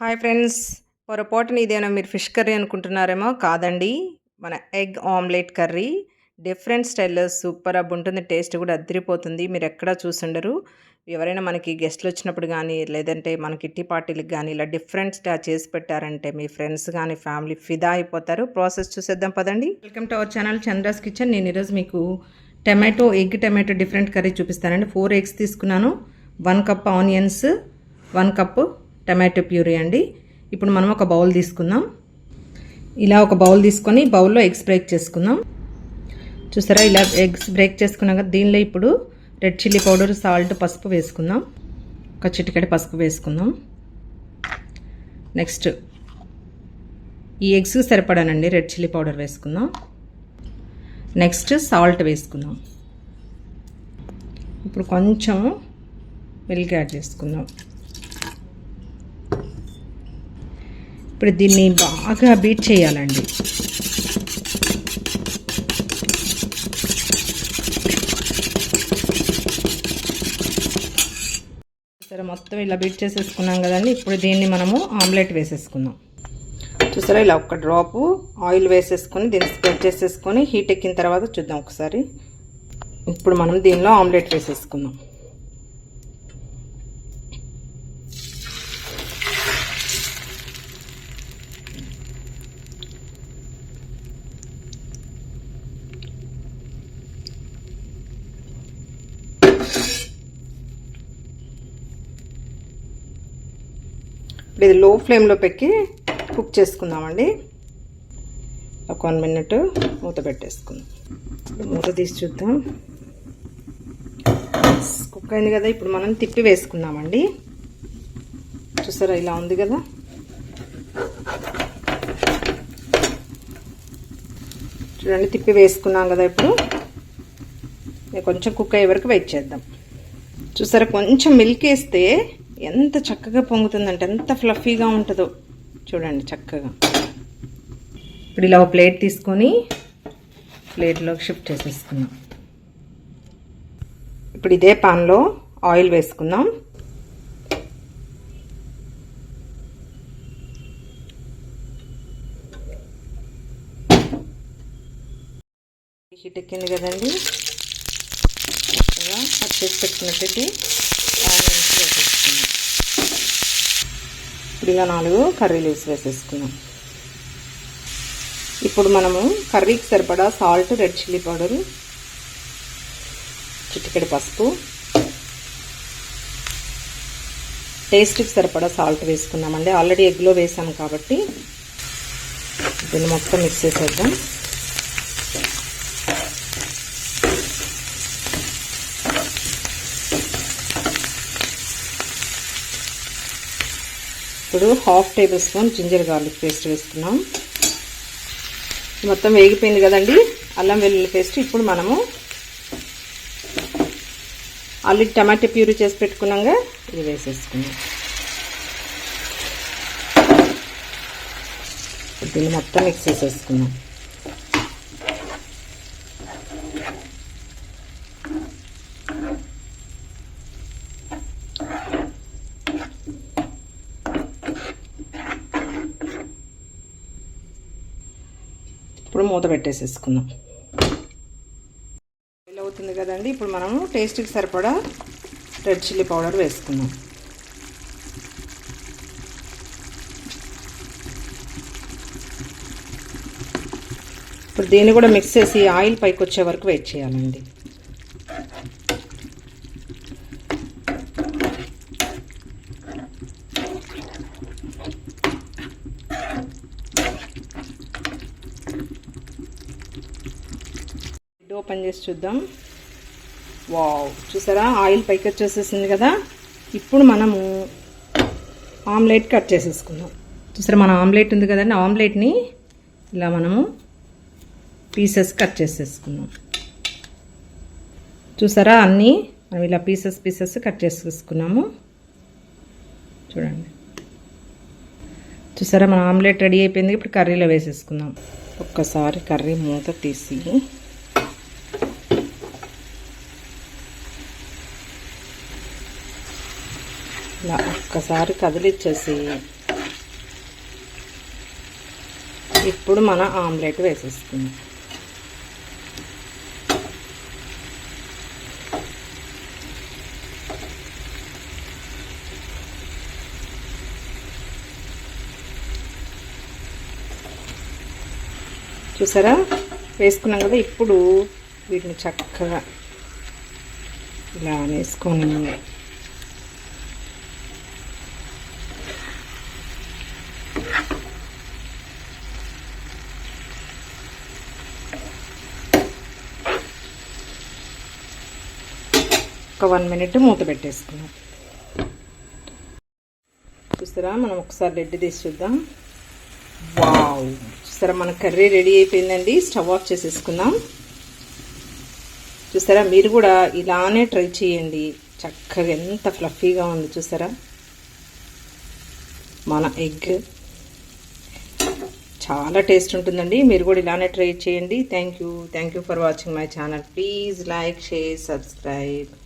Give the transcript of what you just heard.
Hi friends. పొరపాటున ఇదేనా మీరు ఫిష్ కర్రీ అనుకుంటున్నారేమో? కాదండి. మన ఎగ్ ఆమ్లెట్ కర్రీ. డిఫరెంట్ స్టైల్లో సూపర్ అబ్ ఉంటుంది. టేస్ట్ కూడా అద్దరిపోతుంది మీరు ఎక్కడా చూసుండరు. ఎవరైనా మనకి గెస్ట్లు వచ్చినప్పుడు కానీ లేదంటే మన కిట్టి పార్టీలకు కానీ ఇలా డిఫరెంట్గా చేసి పెట్టారంటే మీ ఫ్రెండ్స్ కానీ ఫ్యామిలీ ఫిదా అయిపోతారు. ప్రాసెస్ చూసేద్దాం పదండి. Welcome to our channel Chandra's kitchen. నేను ఈరోజు మీకు tomato egg tomato different curry చూపిస్తానండి. ఫోర్ ఎగ్స్ తీసుకున్నాను. One cup onions one cup tomato puree అండి. ఇప్పుడు మనం ఒక బౌల్ తీసుకుందాం. ఇలా ఒక బౌల్ తీసుకొని బౌల్లో ఎగ్స్ బ్రేక్ చేసుకుందాం. చూసారా ఇలా ఎగ్స్ బ్రేక్ చేసుకున్నాక దీనిలో ఇప్పుడు రెడ్ చిల్లీ పౌడర్ సాల్ట్ పసుపు వేసుకుందాం. ఒక చిటికెడు పసుపు వేసుకుందాం. నెక్స్ట్ ఈ ఎగ్స్ సరిపడానండి రెడ్ చిల్లీ పౌడర్ వేసుకుందాం. నెక్స్ట్ సాల్ట్ వేసుకుందాం. ఇప్పుడు కొంచెం మిల్క్ యాడ్ చేసుకుందాం. ఇప్పుడు దీన్ని బాగా బీట్ చేయాలండి. సరే మొత్తం ఇలా బీట్ చేసేసుకున్నాం కదండి. ఇప్పుడు దీన్ని మనము ఆమ్లెట్ వేసేసుకుందాం. చూసారా ఇలా ఒక డ్రాపు ఆయిల్ వేసేసుకొని దీన్ని స్ప్రెడ్ చేసేసుకొని హీట్ ఎక్కిన తర్వాత చూద్దాం ఒకసారి. ఇప్పుడు మనం దీనిలో ఆమ్లెట్ వేసేసుకుందాం. ఇప్పుడు ఇది లో ఫ్లేమ్లో పెట్టి కుక్ చేసుకుందామండి. ఒక వన్ మినిట్ మూత పెట్టేసుకుందాం. మూత తీసి చూద్దాం. కుక్ అయింది కదా ఇప్పుడు మనం తిప్పి వేసుకుందామండి. చూసారా ఇలా ఉంది కదా. చూడండి తిప్పి వేసుకున్నాం కదా ఇప్పుడు. కొంచెం కుక్ అయ్యే వరకు వెయిట్ చేద్దాం. చూసారా కొంచెం మిల్క్ వేస్తే ఎంత చక్కగా పొంగుతుందంటే ఎంత ఫ్లఫీగా ఉంటుందో. చూడండి చక్కగా. ఇప్పుడు ఇలా ఒక ప్లేట్ తీసుకొని ప్లేట్లోకి షిఫ్ట్ చేసేసుకుందాం. ఇప్పుడు ఇదే పాన్లో ఆయిల్ వేసుకుందాం. హీట్ ఎక్కింది కదండి. చక్కగా కట్ చేసి పెట్టుకున్నట్టు ఆనియన్స్ వేసేసుకుందాం ఇప్పుడు ఇలా నాలుగు కర్రీ లీవ్స్ వేసేసుకున్నాం. ఇప్పుడు మనము కర్రీకి సరిపడా సాల్ట్ రెడ్ చిల్లీ పౌడర్ చిటికెడు పసుపు టేస్ట్కి సరిపడా సాల్ట్ వేసుకున్నామండి. ఆల్రెడీ ఎగ్లో వేసాము కాబట్టి దీన్ని మొత్తం మిక్స్ చేసేద్దాం. ఇప్పుడు half table spoon ginger garlic paste వేసుకున్నాం మొత్తం వేగిపోయింది కదండి. అల్లం వెల్లుల్లి పేస్ట్ ఇప్పుడు మనము ఆల్రెడీ టమాటా ప్యూరీ చేసి పెట్టుకున్నాగా ఇది వేసేసుకున్నాం దీన్ని మొత్తం మిక్స్ చేసేసుకున్నాం ఇప్పుడు మూత పెట్టేసేసుకుందాం. ఇలా అవుతుంది కదండి ఇప్పుడు మనము టేస్ట్కి సరిపడా రెడ్ చిల్లీ పౌడర్ వేసుకుందాం. ఇప్పుడు దీన్ని కూడా మిక్స్ చేసి ఆయిల్ పైకి వచ్చే వరకు వెయిట్ చేయాలండి. ఓపెన్ చేసి చూద్దాం. వావ్ చూసారా? ఆయిల్ పైకి వచ్చేసేసింది కదా? ఇప్పుడు మనము ఆమ్లెట్ కట్ చేసేసుకుందాం. చూసారా మన ఆమ్లెట్ ఉంది కదండి ఆమ్లెట్ని ఇలా మనము పీసెస్ కట్ చేసేసుకుందాం. చూసారా అన్నీ మనం ఇలా పీసెస్ పీసెస్ కట్ చేసేసుకున్నాము. చూడండి. చూసారా మన ఆమ్లెట్ రెడీ అయిపోయింది ఇప్పుడు కర్రీలో వేసేసుకుందాం. ఒక్కసారి కర్రీ మూత తీసి ఇలా ఒక్కసారి కదిలిచ్చేసి. ఇప్పుడు మన ఆమ్లెట్ వేసేస్తుంది చూసారా? వేసుకున్నాం కదా ఇప్పుడు వీటిని చక్కగా ఇలా వేసుకొని ఒక వన్ మినిట్ మూత పెట్టేసుకున్నాం. చూసారా మనం ఒకసారి రెడ్ తీసి చూద్దాం. వావ్! చూసారా మన కర్రీ రెడీ అయిపోయిందండి. స్టవ్ ఆఫ్ చేసేసుకుందాం. చూసారా మీరు కూడా ఇలానే ట్రై చేయండి. చక్కగా ఎంత ఫ్లఫీగా ఉంది చూసారా మన ఎగ్. చాలా టేస్ట్ ఉంటుందండి. మీరు కూడా ఇలానే ట్రై చేయండి. Thank you thank you for watching my channel please like share subscribe